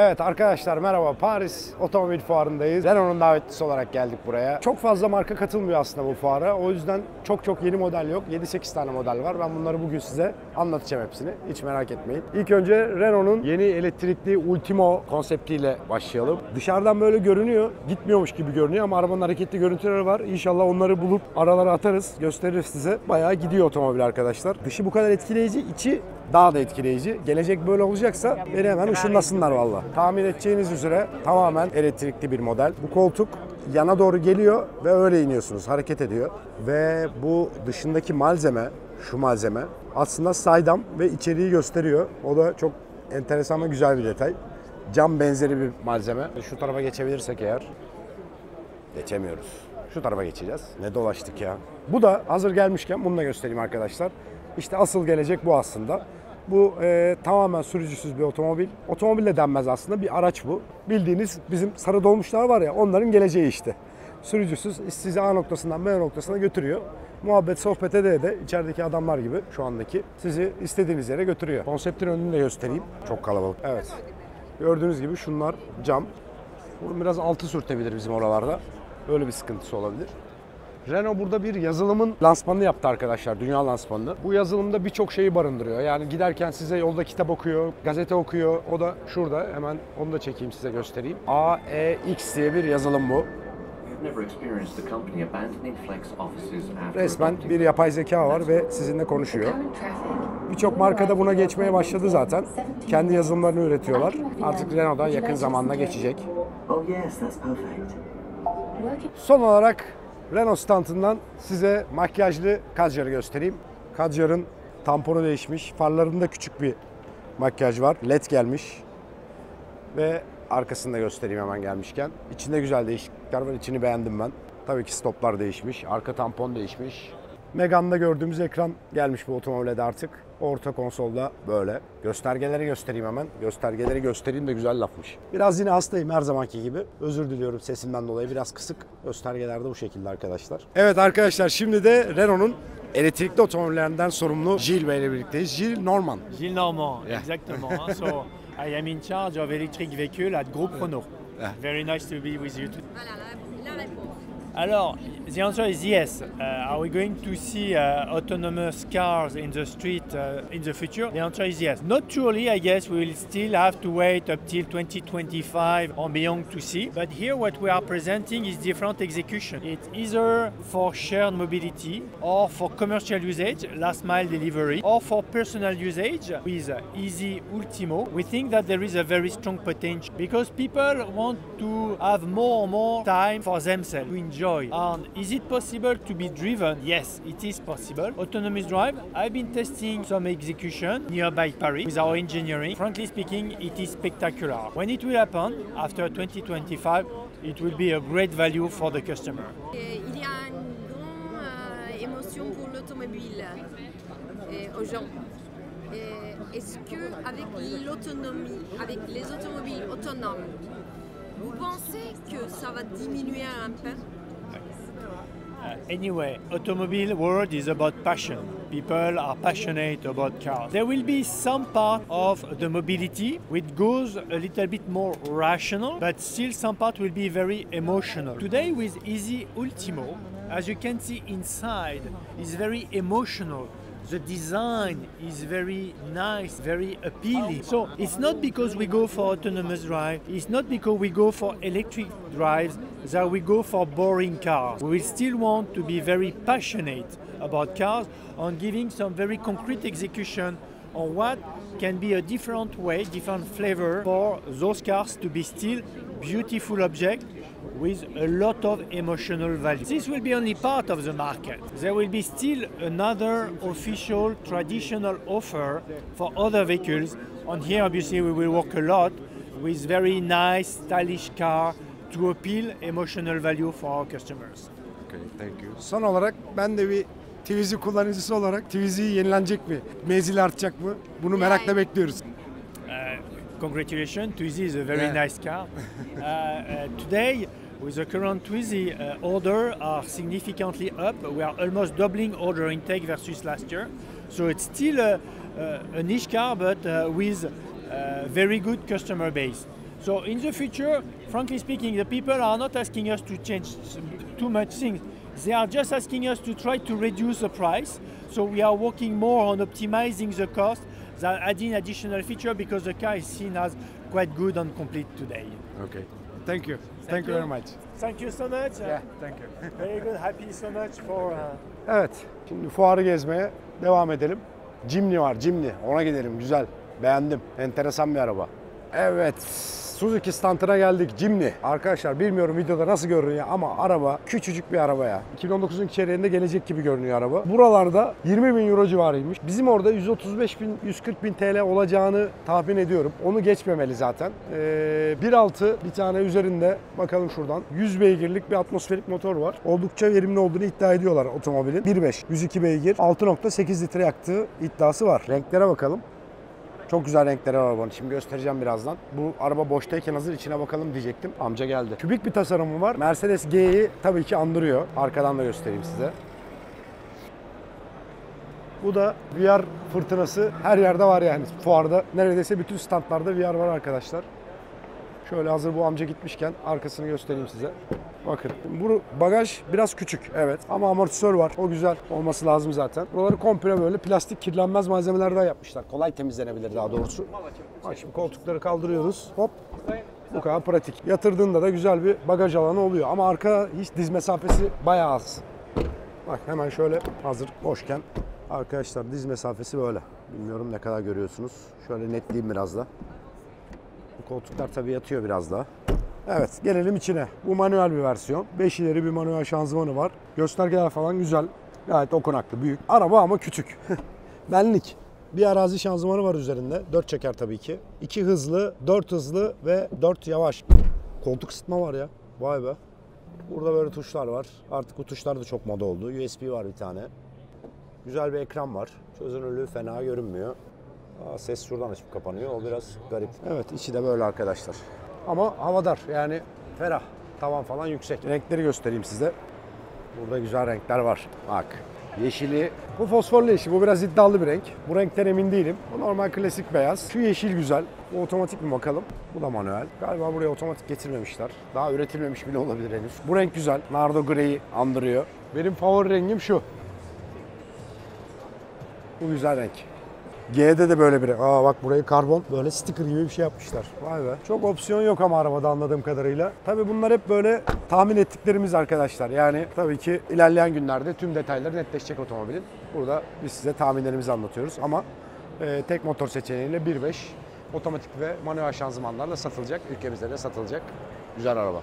Evet arkadaşlar merhaba. Paris Otomobil Fuarı'ndayız. Renault'un davetlisi olarak geldik buraya. Çok fazla marka katılmıyor aslında bu fuara. O yüzden çok çok yeni model yok. 7-8 tane model var. Ben bunları bugün size anlatacağım hepsini. Hiç merak etmeyin. İlk önce Renault'un yeni elektrikli Ultimo konseptiyle başlayalım. Dışarıdan böyle görünüyor. Gitmiyormuş gibi görünüyor ama arabanın hareketli görüntüleri var. İnşallah onları bulup aralara atarız. Gösteririz size. Bayağı gidiyor otomobil arkadaşlar. Dışı bu kadar etkileyici. içi daha da etkileyici. Gelecek böyle olacaksa beni hemen ışınlasınlar valla. Tahmin edeceğiniz üzere tamamen elektrikli bir model. Bu koltuk yana doğru geliyor ve öyle iniyorsunuz. Hareket ediyor. Ve bu dışındaki malzeme, şu malzeme aslında saydam ve içeriği gösteriyor. O da çok enteresan ve güzel bir detay. Cam benzeri bir malzeme. Şu tarafa geçebilirsek eğer. Geçemiyoruz. Şu tarafa geçeceğiz. Ne dolaştık ya. Bu da hazır gelmişken bunu da göstereyim arkadaşlar. İşte asıl gelecek bu aslında. Bu e, tamamen sürücüsüz bir otomobil. Otomobil de denmez aslında bir araç bu. Bildiğiniz bizim sarı dolmuşlar var ya onların geleceği işte. Sürücüsüz sizi A noktasından B noktasına götürüyor. Muhabbet sohbet ede de içerideki adamlar gibi şu andaki sizi istediğiniz yere götürüyor. Konseptin önünü de göstereyim. Çok kalabalık. Evet. Gördüğünüz gibi şunlar cam. Bunun biraz altı sürtebilir bizim oralarda. Öyle bir sıkıntısı olabilir. Renault burada bir yazılımın lansmanını yaptı arkadaşlar, dünya lansmanını. Bu yazılımda birçok şeyi barındırıyor. Yani giderken size yolda kitap okuyor, gazete okuyor. O da şurada, hemen onu da çekeyim size göstereyim. AEX diye bir yazılım bu. Resmen bir yapay zeka var ve sizinle konuşuyor. Birçok markada buna geçmeye başladı zaten. Kendi yazılımlarını üretiyorlar. Artık Renault'da yakın zamanda geçecek. Oh. Son olarak Renault standından size makyajlı Kadjar'ı göstereyim. Kadjar'ın tamponu değişmiş. Farlarında küçük bir makyaj var. LED gelmiş. Ve arkasını da göstereyim hemen gelmişken. İçinde güzel değişiklikler var. İçini beğendim ben. Tabii ki stoplar değişmiş. Arka tampon değişmiş. Megane'da gördüğümüz ekran gelmiş bu otomobile de artık. Orta konsolda böyle. Göstergeleri göstereyim hemen. Göstergeleri göstereyim de güzel lafmış. Biraz yine hastayım her zamanki gibi. Özür diliyorum sesimden dolayı biraz kısık. Göstergelerde bu şekilde arkadaşlar. Evet arkadaşlar şimdi de Renault'un elektrikli otomobillerinden sorumlu Gilles Bey ile birlikteyiz. Gilles Norman. Gilles Normand, Yeah. exactement. so I am in charge of electric vehicle at Groupe Renault. Yeah. Very nice to be with you. Voilà. Alors, the answer is yes. Uh, are we going to see uh, autonomous cars in the street uh, in the future? The answer is yes. Not truly, I guess we will still have to wait up till 2025 or beyond to see. But here, what we are presenting is different execution. It's either for shared mobility or for commercial usage, last mile delivery, or for personal usage with Easy Ultimo. We think that there is a very strong potential because people want to have more and more time for themselves to enjoy. And is it possible to be driven? Yes, it is possible. Autonomous drive, I've been testing some execution nearby Paris with our engineering. Frankly speaking, it is spectacular. When it will happen, after 2025, it will be a great value for the customer. Il y a une grande euh, émotion pour l'automobile et aux gens. Est-ce que avec l'autonomie, avec les automobiles autonomes, vous pensez que ça va diminuer un peu Uh, anyway, automobile world is about passion. People are passionate about cars. There will be some part of the mobility which goes a little bit more rational, but still some part will be very emotional. Today with Easy Ultimo, as you can see inside, is very emotional. The design is very nice, very appealing. So it's not because we go for autonomous drive, it's not because we go for electric drives that we go for boring cars. We still want to be very passionate about cars on giving some very concrete execution on what can be a different way, different flavor for those cars to be still beautiful object with a lot of emotional value. This will be only part of the market. There will be still another official traditional offer for other vehicles. On here, obviously, we will work a lot with very nice, stylish car to appeal emotional value for our customers. Okay, thank you. Son olarak ben de bir Twizy kullanıcısı olarak Twizy yenilenecek mi? Menzili artacak mı? Bunu merakla bekliyoruz. Uh, congratulations, Twizy is a very Yeah. nice car. uh, uh, today, with the current Twizy uh, order are significantly up. We are almost doubling order intake versus last year. So it's still a, a, a niche car, but uh, with uh, very good customer base. So in the future, frankly speaking, the people are not asking us to change too much things. They are just asking us to try to reduce the price. So we are working more on optimizing the cost than adding additional feature because the car is seen as quite good and complete today. Okay. Thank you. Thank you very much. Thank you so much. Yeah, thank you. Very good. Happy so much for. Uh, Evet, şimdi fuarı gezmeye devam edelim. Jimny var, Jimny. Ona gidelim, güzel. Beğendim. Enteresan bir araba. Evet, Suzuki standına geldik. Jimny. Arkadaşlar bilmiyorum videoda nasıl görünüyor ama araba küçücük bir araba ya. 2019'un içeriğinde gelecek gibi görünüyor araba. Buralarda 20 bin euro civarıymış. Bizim orada 135 bin, 140 bin TL olacağını tahmin ediyorum. Onu geçmemeli zaten. Ee, 1.6 bir tane üzerinde bakalım şuradan. 100 beygirlik bir atmosferik motor var. Oldukça verimli olduğunu iddia ediyorlar otomobilin. 1.5, 102 beygir, 6.8 litre yaktığı iddiası var. Renklere bakalım. Çok güzel renkleri var arabanın. Şimdi göstereceğim birazdan. Bu araba boştayken hazır içine bakalım diyecektim. Amca geldi. Kübik bir tasarımı var. Mercedes G'yi tabii ki andırıyor. Arkadan da göstereyim size. Bu da VR fırtınası her yerde var yani fuarda. Neredeyse bütün standlarda VR var arkadaşlar. Şöyle hazır bu amca gitmişken arkasını göstereyim size. Bakın bu bagaj biraz küçük evet ama amortisör var. O güzel olması lazım zaten. Buraları komple böyle plastik kirlenmez malzemelerden yapmışlar. Kolay temizlenebilir daha doğrusu. Bak şimdi koltukları kaldırıyoruz. Hop. Bu kadar pratik. Yatırdığında da güzel bir bagaj alanı oluyor. Ama arka hiç diz mesafesi bayağı az. Bak hemen şöyle hazır boşken. Arkadaşlar diz mesafesi böyle. Bilmiyorum ne kadar görüyorsunuz. Şöyle netleyeyim biraz da. Koltuklar tabii yatıyor biraz daha. Evet gelelim içine. Bu manuel bir versiyon. 5 ileri bir manuel şanzımanı var. Göstergeler falan güzel. Gayet okunaklı, büyük. Araba ama küçük. Benlik. Bir arazi şanzımanı var üzerinde. 4 çeker tabii ki. 2 hızlı, 4 hızlı ve 4 yavaş. Koltuk ısıtma var ya. Vay be. Burada böyle tuşlar var. Artık bu tuşlar da çok moda oldu. USB var bir tane. Güzel bir ekran var. Çözünürlüğü fena görünmüyor. Ses şuradan açıp kapanıyor. O biraz garip. Evet içi de böyle arkadaşlar. Ama havadar yani ferah. Tavan falan yüksek. Renkleri göstereyim size. Burada güzel renkler var. Bak yeşili. Bu fosforlu yeşil. Bu biraz iddialı bir renk. Bu renkten emin değilim. Bu normal klasik beyaz. Şu yeşil güzel. Bu otomatik mi bakalım? Bu da manuel. Galiba buraya otomatik getirmemişler. Daha üretilmemiş bile olabilir henüz. Bu renk güzel. Nardo Grey'i andırıyor. Benim favori rengim şu. Bu güzel renk. G'de de böyle bir. Aa bak burayı karbon böyle sticker gibi bir şey yapmışlar. Vay be. Çok opsiyon yok ama arabada anladığım kadarıyla. Tabii bunlar hep böyle tahmin ettiklerimiz arkadaşlar. Yani tabii ki ilerleyen günlerde tüm detayları netleşecek otomobilin. Burada biz size tahminlerimizi anlatıyoruz ama e, tek motor seçeneğiyle 1.5 otomatik ve manuel şanzımanlarla satılacak. Ülkemizde de satılacak. Güzel araba.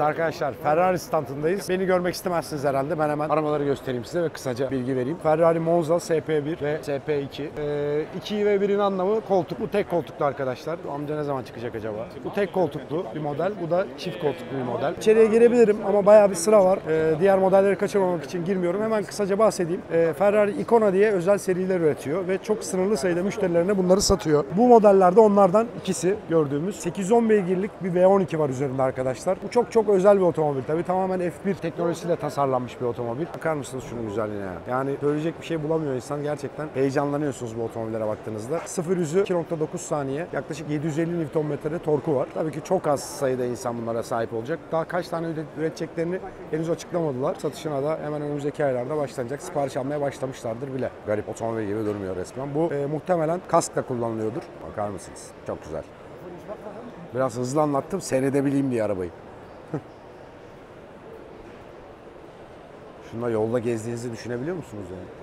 Evet arkadaşlar Ferrari standındayız. Beni görmek istemezsiniz herhalde. Ben hemen arabaları göstereyim size ve kısaca bilgi vereyim. Ferrari Monza SP1 ve SP2. Ee, 2 ve 1'in anlamı koltuk. Bu tek koltuklu arkadaşlar. Amca ne zaman çıkacak acaba? Bu tek koltuklu bir model. Bu da çift koltuklu bir model. İçeriye girebilirim ama bayağı bir sıra var. Ee, diğer modelleri kaçırmamak için girmiyorum. Hemen kısaca bahsedeyim. Ee, Ferrari Icona diye özel seriler üretiyor ve çok sınırlı sayıda müşterilerine bunları satıyor. Bu modellerde onlardan ikisi gördüğümüz 810 beygirlik bir V12 var üzerinde arkadaşlar. Bu çok çok özel bir otomobil. Tabii tamamen F1 teknolojisiyle tasarlanmış bir otomobil. Bakar mısınız şunun güzelliğine ya? Yani söyleyecek bir şey bulamıyor insan. Gerçekten heyecanlanıyorsunuz bu otomobillere baktığınızda. 0 yüzü 2.9 saniye. Yaklaşık 750 Nm'de torku var. Tabii ki çok az sayıda insan bunlara sahip olacak. Daha kaç tane üret- üreteceklerini henüz açıklamadılar. Satışına da hemen önümüzdeki aylarda başlanacak. Sipariş almaya başlamışlardır bile. Garip otomobil gibi durmuyor resmen. Bu e, muhtemelen kaskla kullanılıyordur. Bakar mısınız? Çok güzel. Biraz hızlı anlattım seyredebileyim diye arabayı. Şunda yolda gezdiğinizi düşünebiliyor musunuz yani?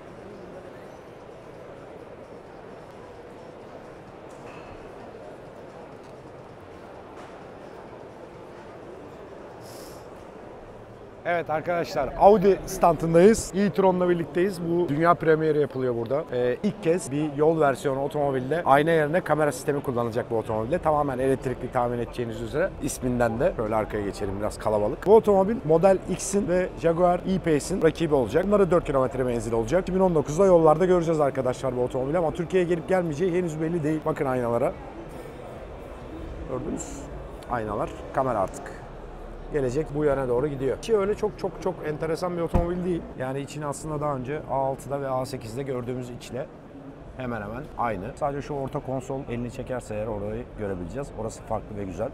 Evet arkadaşlar Audi standındayız. e-tron'la birlikteyiz. Bu dünya premieri yapılıyor burada. Ee, ilk kez bir yol versiyonu otomobilde ayna yerine kamera sistemi kullanacak bu otomobilde. Tamamen elektrikli tahmin edeceğiniz üzere. isminden de şöyle arkaya geçelim biraz kalabalık. Bu otomobil Model X'in ve Jaguar E-Pace'in rakibi olacak. Bunları 4 kilometre menzil olacak. 2019'da yollarda göreceğiz arkadaşlar bu otomobili ama Türkiye'ye gelip gelmeyeceği henüz belli değil. Bakın aynalara. Gördünüz. Aynalar. Kamera artık. Gelecek bu yöne doğru gidiyor. Ki öyle çok çok çok enteresan bir otomobil değil. Yani içini aslında daha önce A6'da ve A8'de gördüğümüz içle hemen hemen aynı. Sadece şu orta konsol elini çekerse eğer orayı görebileceğiz. Orası farklı ve güzel.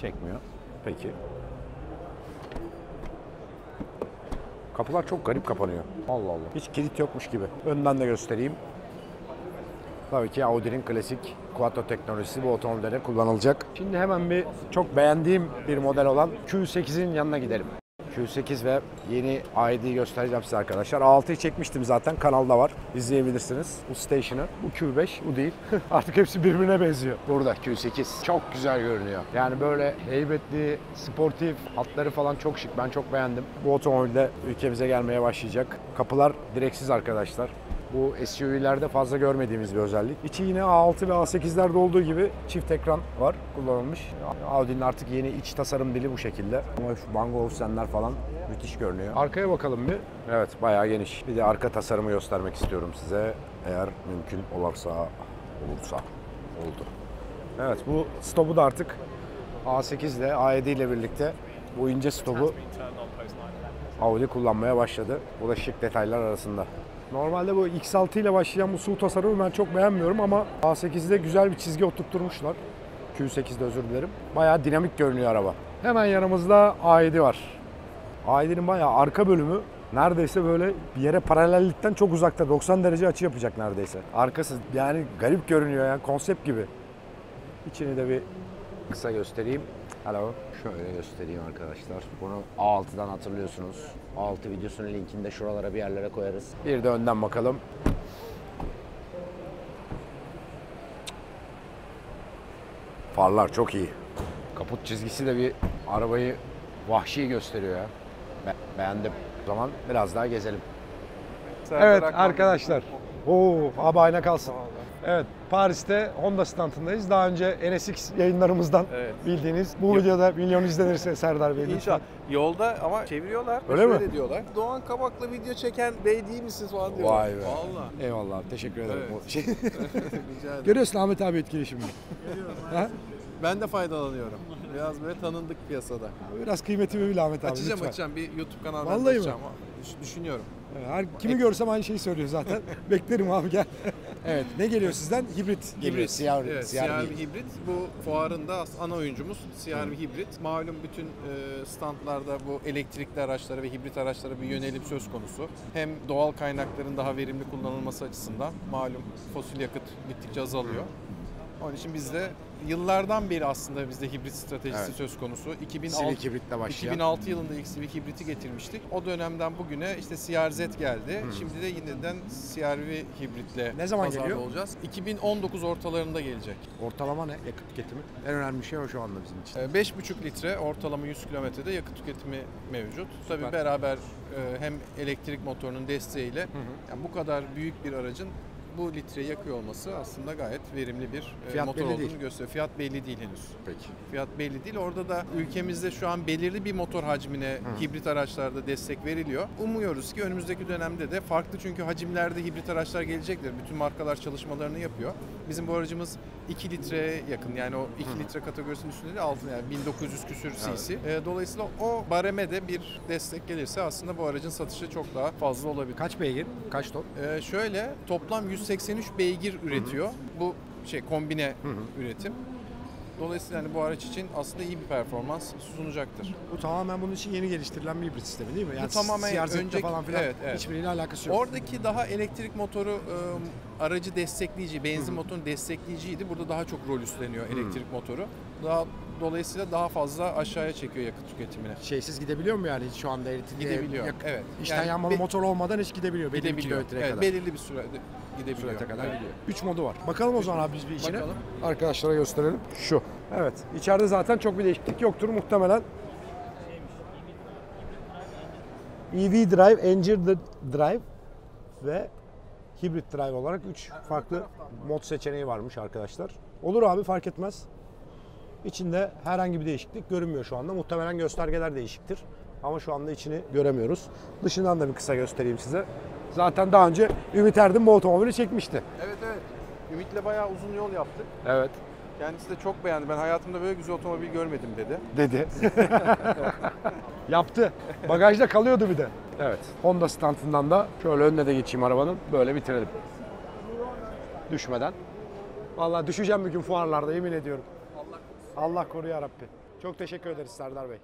Çekmiyor. Peki. Kapılar çok garip kapanıyor. Allah Allah. Hiç kilit yokmuş gibi. Önden de göstereyim. Tabii ki Audi'nin klasik Quattro teknolojisi bu otomobillere kullanılacak. Şimdi hemen bir çok beğendiğim bir model olan Q8'in yanına gidelim. Q8 ve yeni ID göstereceğim size arkadaşlar. A6'yı çekmiştim zaten kanalda var. İzleyebilirsiniz bu station'ı. Bu Q5 bu değil. Artık hepsi birbirine benziyor. Burada Q8 çok güzel görünüyor. Yani böyle heybetli, sportif hatları falan çok şık. Ben çok beğendim. Bu otomobil de ülkemize gelmeye başlayacak. Kapılar direksiz arkadaşlar. Bu SUV'lerde fazla görmediğimiz bir özellik. İçi yine A6 ve A8'lerde olduğu gibi çift ekran var kullanılmış. Audi'nin artık yeni iç tasarım dili bu şekilde. Ama şu Bangor Olufsenler falan müthiş görünüyor. Arkaya bakalım bir. Evet bayağı geniş. Bir de arka tasarımı göstermek istiyorum size. Eğer mümkün olursa olursa oldu. Evet bu stopu da artık A8 ile A7 ile birlikte bu ince stopu Audi kullanmaya başladı. Bu da şık detaylar arasında. Normalde bu X6 ile başlayan bu SUV tasarımı ben çok beğenmiyorum ama A8'de güzel bir çizgi oturtturmuşlar. Q8'de özür dilerim. Bayağı dinamik görünüyor araba. Hemen yanımızda A7 var. A7'nin bayağı arka bölümü neredeyse böyle bir yere paralellikten çok uzakta 90 derece açı yapacak neredeyse. Arkası yani garip görünüyor yani konsept gibi. İçini de bir kısa göstereyim. Hello. Şöyle göstereyim arkadaşlar. Bunu A6'dan hatırlıyorsunuz. A6 videosunun linkini de şuralara bir yerlere koyarız. Bir de önden bakalım. Farlar çok iyi. Kaput çizgisi de bir arabayı vahşi gösteriyor ya. Be- beğendim. O zaman biraz daha gezelim. Evet arkadaşlar. Oo, abi ayna kalsın. Evet, Paris'te Honda standındayız. Daha önce NSX yayınlarımızdan Evet. bildiğiniz. Bu videoda milyon izlenirse Serdar Bey lütfen. İnşallah. Yolda ama çeviriyorlar. Öyle şöyle mi? diyorlar. Doğan Kabak'la video çeken bey değil misiniz falan diyorlar. Vay be. Valla. Eyvallah, teşekkür ederim. Evet. Şey, Rica ederim. görüyorsun Ahmet abi etkileşimini. Ha? Ben de faydalanıyorum. Biraz böyle tanındık piyasada. Biraz kıymetimi bil Ahmet abi açacağım lütfen. açacağım. Bir YouTube kanalı Vallahi ben mi? açacağım. Düş- Düşünüyorum. Her kimi görsem aynı şeyi söylüyor zaten. Beklerim abi gel. Evet, ne geliyor sizden? Hibrit. Geliyor. Siyah, evet, siyah hibrit. Bu fuarında as- ana oyuncumuz CR-V hibrit. Malum bütün e, standlarda bu elektrikli araçlara ve hibrit araçlara bir yönelim söz konusu. Hem doğal kaynakların daha verimli kullanılması açısından malum fosil yakıt gittikçe azalıyor. Onun için biz de yıllardan beri aslında bizde hibrit stratejisi Evet. söz konusu. 2006, Civic hibritle başlayan. 2006 yılında ilk Civic hibriti getirmiştik. O dönemden bugüne işte CRZ geldi. Şimdi de yeniden CR-V hibritle Ne zaman geliyor? olacağız. 2019 ortalarında gelecek. Ortalama ne yakıt tüketimi? En önemli şey o şu anda bizim için. Ee, 5,5 litre ortalama 100 kilometrede yakıt tüketimi mevcut. Tabii Süper. beraber e, hem elektrik motorunun desteğiyle yani bu kadar büyük bir aracın bu litre yakıyor olması aslında gayet verimli bir e, Fiyat motor belli olduğunu değil. gösteriyor. Fiyat belli değil henüz. Peki. Fiyat belli değil. Orada da ülkemizde şu an belirli bir motor hacmine hibrit araçlarda destek veriliyor. Umuyoruz ki önümüzdeki dönemde de farklı çünkü hacimlerde hibrit araçlar gelecektir. Bütün markalar çalışmalarını yapıyor. Bizim bu aracımız 2 litreye yakın yani o 2 litre kategorisinin üstünde de altında yani 1900 küsür cc. Ee, Dolayısıyla o bareme de bir destek gelirse aslında bu aracın satışı çok daha fazla olabilir. Kaç beygir? Kaç ton? Ee, şöyle toplam 183 beygir üretiyor. Bu şey kombine üretim. Dolayısıyla hani bu araç için aslında iyi bir performans sunacaktır. Bu tamamen bunun için yeni geliştirilen bir hibrit sistemi değil mi? Yani tamamen CRZ'de önceki- falan filan evet, evet. hiçbiriyle alakası yok. Oradaki daha elektrik motoru e, aracı destekleyici, benzin motorunu destekleyiciydi. Burada daha çok rol üstleniyor elektrik motoru. Daha dolayısıyla daha fazla aşağıya çekiyor yakıt tüketimini. Şeysiz gidebiliyor mu yani şu anda elektrikli? Gidebiliyor, yak- evet. İçten Yani yanmalı be- motor olmadan hiç gidebiliyor. Belli bir Gidebiliyor. Evet, kadar. belirli bir sürede gidebiliyor. Sürate kadar gidiyor. 3 modu var. Bakalım o zaman abi biz bir içine. Bakalım. Arkadaşlara gösterelim. Şu. Evet. İçeride zaten çok bir değişiklik yoktur muhtemelen. EV Drive, Engine Drive ve Hybrid Drive olarak 3 farklı mod seçeneği varmış arkadaşlar. Olur abi fark etmez. İçinde herhangi bir değişiklik görünmüyor şu anda. Muhtemelen göstergeler değişiktir. Ama şu anda içini göremiyoruz. Dışından da bir kısa göstereyim size. Zaten daha önce Ümit Erdin bu otomobili çekmişti. Evet evet. Ümit'le bayağı uzun yol yaptık. Evet. Kendisi de çok beğendi. Ben hayatımda böyle güzel otomobil görmedim dedi. dedi. Yaptı. Bagajda kalıyordu bir de. Evet. Honda standından da şöyle önüne de geçeyim arabanın. Böyle bitirelim. Düşmeden. Vallahi düşeceğim bir gün fuarlarda yemin ediyorum. Allah korusun. Allah koruyor Rabbi. Çok teşekkür ederiz Serdar Bey.